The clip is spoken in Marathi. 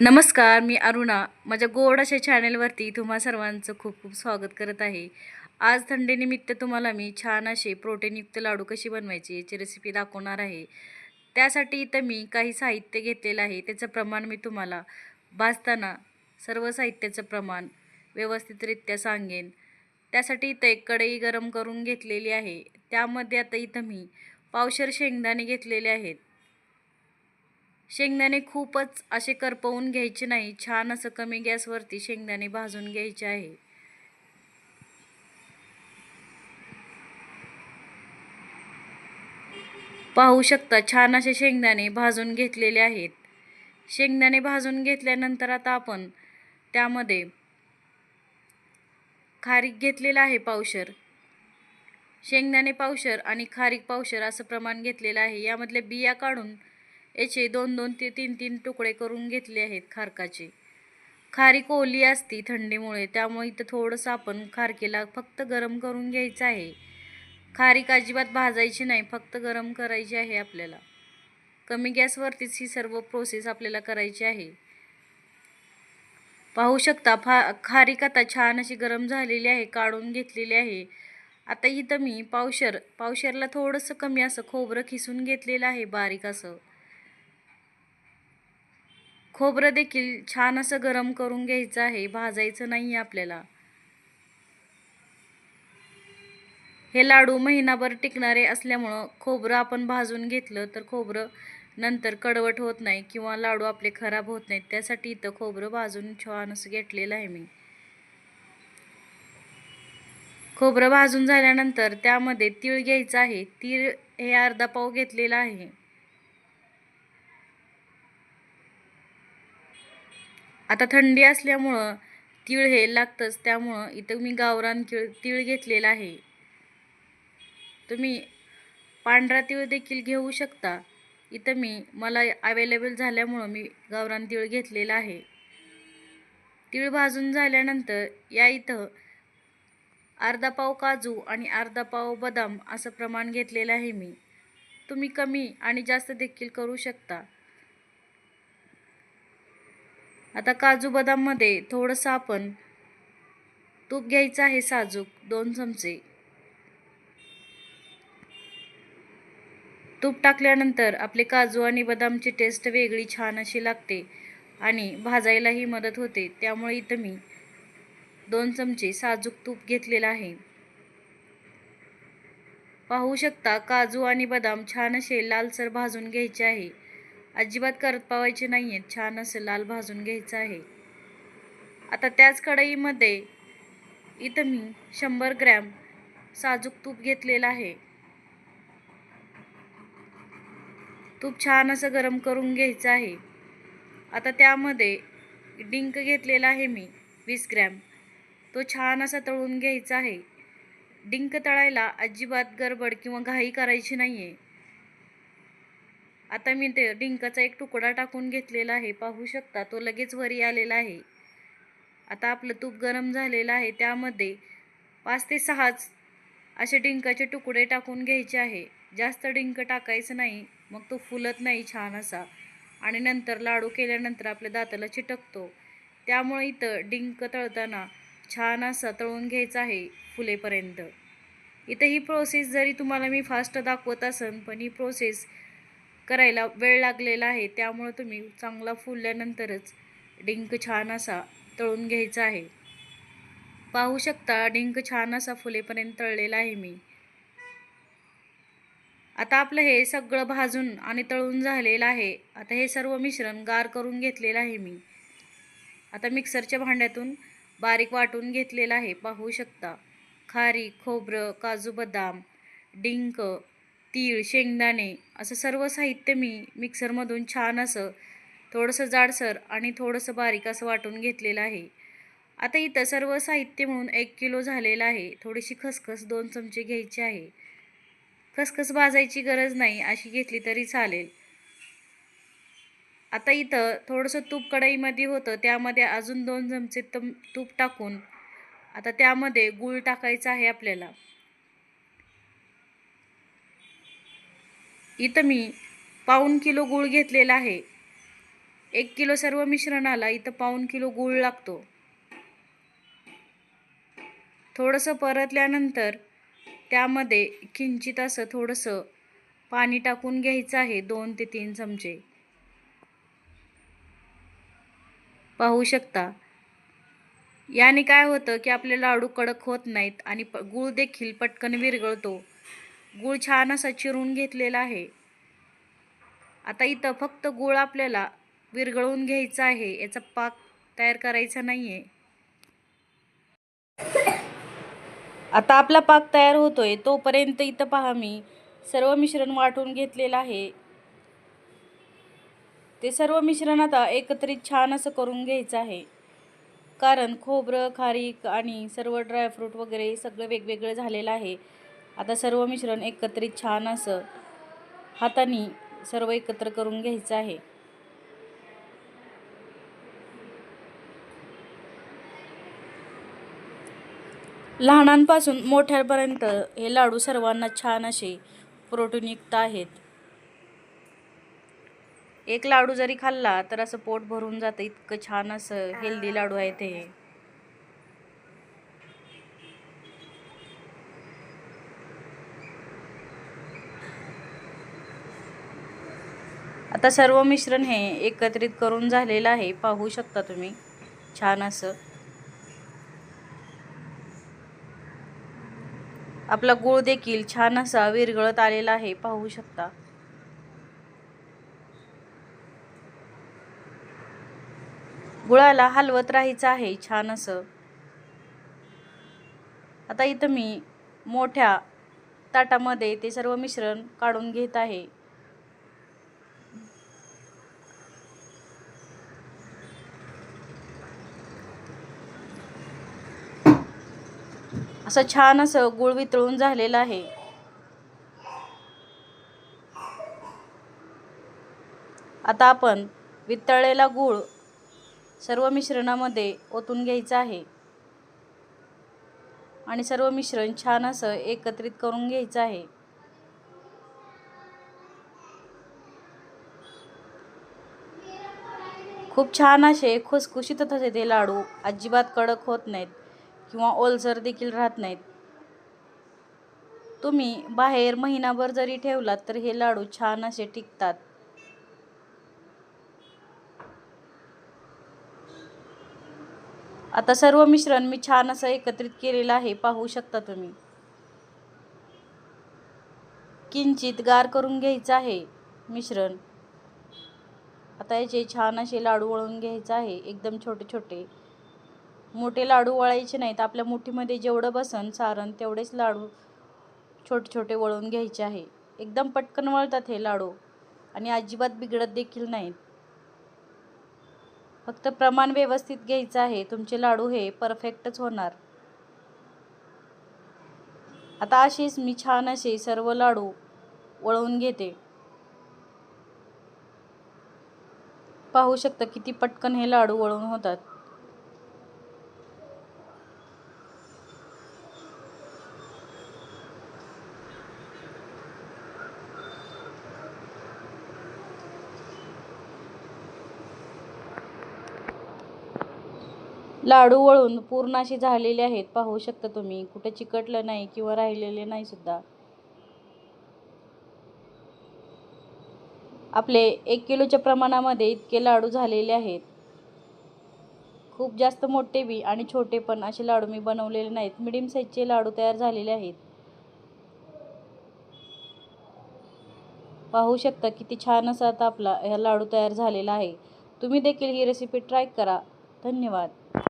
नमस्कार मी अरुणा. माझ्या गोड अशा चॅनेलवरती तुम्हा सर्वांचं खूप खूप स्वागत करत आहे. आज थंडीनिमित्त तुम्हाला मी छान असे प्रोटीनयुक्त लाडू कशी बनवायची याची रेसिपी दाखवणार आहे. त्यासाठी इथं मी काही साहित्य घेतलेलं आहे. त्याचं प्रमाण मी तुम्हाला भाजताना सर्व साहित्याचं प्रमाण व्यवस्थितरित्या सांगेन. त्यासाठी इथं एक कढई गरम करून घेतलेली आहे. त्यामध्ये आता इथं मी पावशर शेंगदाणे घेतलेले आहेत. शेंगदाणे खूपच असे करपवून घ्यायचे नाही. छान असं कमी गॅसवरती शेंगदाणे भाजून घ्यायचे आहे. पाहू शकता छान असे शेंगदाणे भाजून घेतलेले आहेत. शेंगदाणे भाजून घेतल्यानंतर आता आपण त्यामध्ये खारीक घेतलेला आहे पावशर. शेंगदाणे पावशर आणि खारीक पावशर असं प्रमाण घेतलेलं आहे. यामधले बिया काढून याचे दोन दोन ते तीन तीन तुकडे करून घेतले आहेत खारकाचे. खारीक ओली असती थंडीमुळे त्यामुळे इथं थोडंसं आपण खारकेला फक्त गरम करून घ्यायचं आहे. खारीक अजिबात भाजायची नाही फक्त गरम करायची आहे आपल्याला. कमी गॅसवरतीच ही सर्व प्रोसेस आपल्याला करायची आहे. पाहू शकता फा खारीक आता छान अशी गरम झालेली आहे काढून घेतलेली आहे. आता इथं मी पावशर पावशरला थोडंसं कमी असं खोबरं खिसून घेतलेलं आहे बारीक असं. खोबरं देखील छान असं गरम करून घ्यायचं आहे. भाजायचं नाही आहे आपल्याला. हे लाडू महिनाभर टिकणारे असल्यामुळं खोबरं आपण भाजून घेतलं तर खोबरं नंतर कडवट होत नाही किंवा लाडू आपले खराब होत नाहीत. त्यासाठी इथं खोबरं भाजून छान असं घेतलेलं आहे मी. खोबरं भाजून झाल्यानंतर त्यामध्ये तीळ घ्यायचं आहे. तीळ हे अर्धा पाव घेतलेला आहे. आता थंडी असल्यामुळं तीळ हे लागतंच त्यामुळं इथं मी गावरान तीळ तीळ घेतलेला आहे. तुम्ही पांढरा तीळ देखील घेऊ शकता. इथं मी मला अवेलेबल झाल्यामुळं मी गावरान तीळ घेतलेला आहे. तीळ भाजून झाल्यानंतर या इथं अर्धा पाव काजू आणि अर्धा पाव बदाम असं प्रमाण घेतलेलं आहे मी. तुम्ही कमी आणि जास्त देखील करू शकता. आता काजू बदाममध्ये थोडंसं आपण तूप घ्यायचं आहे साजूक दोन चमचे. तूप टाकल्यानंतर आपले काजू आणि बदामची टेस्ट वेगळी छान अशी लागते आणि भाजायलाही मदत होते. त्यामुळे इथं मी दोन चमचे साजूक तूप घेतलेलं आहे. पाहू शकता काजू आणि बदाम छान असे लालसर भाजून घ्यायचे आहे. अजिबात करत पावायचे नाही आहेत छान असं लाल भाजून घ्यायचं आहे. आता त्याच कढईमध्ये इथं मी शंभर ग्रॅम साजूक तूप घेतलेलं आहे. तूप छान असं गरम करून घ्यायचं आहे. आता त्यामध्ये डिंक घेतलेला आहे मी वीस ग्रॅम. तो छान असा तळून घ्यायचा आहे. डिंक तळायला अजिबात गडबड किंवा घाई करायची नाही आहे आता मी ते डिंकाचा एक तुकडा टाकून घेतलेला आहे पाहू शकता तो लगेच वरी आलेला आहे. आता आपलं तूप गरम झालेलं आहे त्यामध्ये पाच ते सहाच असे डिंकाचे तुकडे टाकून घ्यायचे आहे. जास्त डिंक टाकायचं नाही मग तो फुलत नाही छान असा. आणि नंतर लाडू केल्यानंतर आपल्या दाताला चिटकतो. त्यामुळे इथं डिंक तळताना छान असा तळून घ्यायचा आहे फुलेपर्यंत. इथं ही प्रोसेस जरी तुम्हाला मी फास्ट दाखवत असन पण ही प्रोसेस करायला वेळ लागलेला आहे त्यामुळं तुम्ही चांगला फुलल्यानंतरच डिंक छान असा तळून घ्यायचा आहे. पाहू शकता डिंक छान असा फुलेपर्यंत तळलेला आहे मी. आता आपलं हे सगळं भाजून आणि तळून झालेलं आहे. आता हे सर्व मिश्रण गार करून घेतलेलं आहे मी. आता मिक्सरच्या भांड्यातून बारीक वाटून घेतलेलं आहे. पाहू शकता खारी खोबरं काजू बदाम डिंक तीळ शेंगदाणे असं सर्व साहित्य मी मिक्सरमधून छान असं थोडंसं जाडसर आणि थोडंसं बारीक असं वाटून घेतलेलं आहे. आता इथं सर्व साहित्य म्हणून एक किलो झालेलं आहे. थोडीशी खसखस दोन चमचे घ्यायची आहे. खसखस भाजायची गरज नाही अशी घेतली तरी चालेल. आता इथं थोडंसं तूप कढईमध्ये होतं त्यामध्ये अजून दोन चमचे तम तूप टाकून आता त्यामध्ये गूळ टाकायचा आहे आपल्याला. इथं मी पाऊण किलो गूळ घेतलेला आहे. एक किलो सर्व मिश्रणाला इथं पाऊण किलो गूळ लागतो. थोडंसं परतल्यानंतर त्यामध्ये किंचित असं थोडंसं पाणी टाकून घ्यायचं आहे दोन ते तीन चमचे. पाहू शकता. याने काय होतं की आपले लाडू कडक होत नाहीत आणि प गूळ देखील पटकन विरघळतो. गूळ छान असा चिरून घेतलेला आहे. आता इथं फक्त गूळ आपल्याला विरघळवून घ्यायचा आहे. याचा पाक तयार करायचा नाही आहे आता आपला पाक तयार होतोय. तोपर्यंत इथं पहा मी सर्व मिश्रण वाटून घेतलेलं आहे. ते सर्व मिश्रण आता एकत्रित छान असं करून घ्यायचं आहे. कारण खोबरं खारीक आणि सर्व ड्रायफ्रूट वगैरे सगळं वेगवेगळं झालेलं आहे. आता सर्व मिश्रण एकत्रित छान असं हाताने सर्व एकत्र करून घ्यायचं आहे. लहानांपासून मोठ्यापर्यंत हे लाडू सर्वांना छान असे प्रोटीनयुक्त आहेत. एक लाडू जरी खाल्ला तर असं पोट भरून जातं. इतकं छान असं हेल्दी लाडू आहे ते आता सर्व मिश्रण हे एकत्रित करून झालेलं आहे. पाहू शकता तुम्ही. छान असं. आपला गूळ देखील छान असा विरघळत आलेला आहे. पाहू शकता. गुळाला हलवत राहायचं आहे. छान असं. आता इथं मी मोठ्या ताटामध्ये ते सर्व मिश्रण काढून घेत आहे. असं छान असं गुळ वितळून झालेलं आहे. आता आपण वितळलेला गूळ सर्व मिश्रणामध्ये ओतून घ्यायचं आहे. आणि सर्व मिश्रण छान असं एकत्रित करून घ्यायचं आहे. खूप छान असे खुसखुशीत असे ते लाडू अजिबात कडक होत नाहीत. किंवा ओलसर देखील राहत नाहीत. तुम्ही बाहेर महिनाभर जरी ठेवलात तर हे लाडू छान असे टिकतात. आता सर्व मिश्रण मी छान असं एकत्रित केलेलं आहे पाहू शकता तुम्ही. किंचित गार करून घ्यायचं आहे मिश्रण. आता याचे छान असे लाडू वळून घ्यायचं आहे एकदम छोटे छोटे मोठे लाडू वळायचे नाहीत. आपल्या मुठीमध्ये जेवढं बसन सारण तेवढेच लाडू छोटे छोटे वळून घ्यायचे आहे. एकदम पटकन वळतात हे लाडू. आणि अजिबात बिघडत देखील नाहीत. फक्त प्रमाण व्यवस्थित घ्यायचं आहे. तुमचे लाडू हे परफेक्टच होणार. आता अशीच मी छान असे सर्व लाडू वळवून घेते. पाहू शकता किती पटकन हे लाडू वळून होतात. लाडू वळून पूर्ण असे झालेले आहेत. पाहू शकता तुम्ही. कुठं चिकटलं नाही किंवा राहिलेले नाही सुद्धा. आपले एक किलोच्या प्रमाणामध्ये इतके लाडू झालेले आहेत. खूप जास्त मोठे बी आणि छोटे पण असे लाडू मी बनवलेले नाहीत. मिडियम साईजचे लाडू तयार झालेले आहेत. पाहू शकता किती छान असा आता आपला ह्या लाडू तयार झालेला आहे. तुम्ही देखील ही रेसिपी ट्राय करा. धन्यवाद.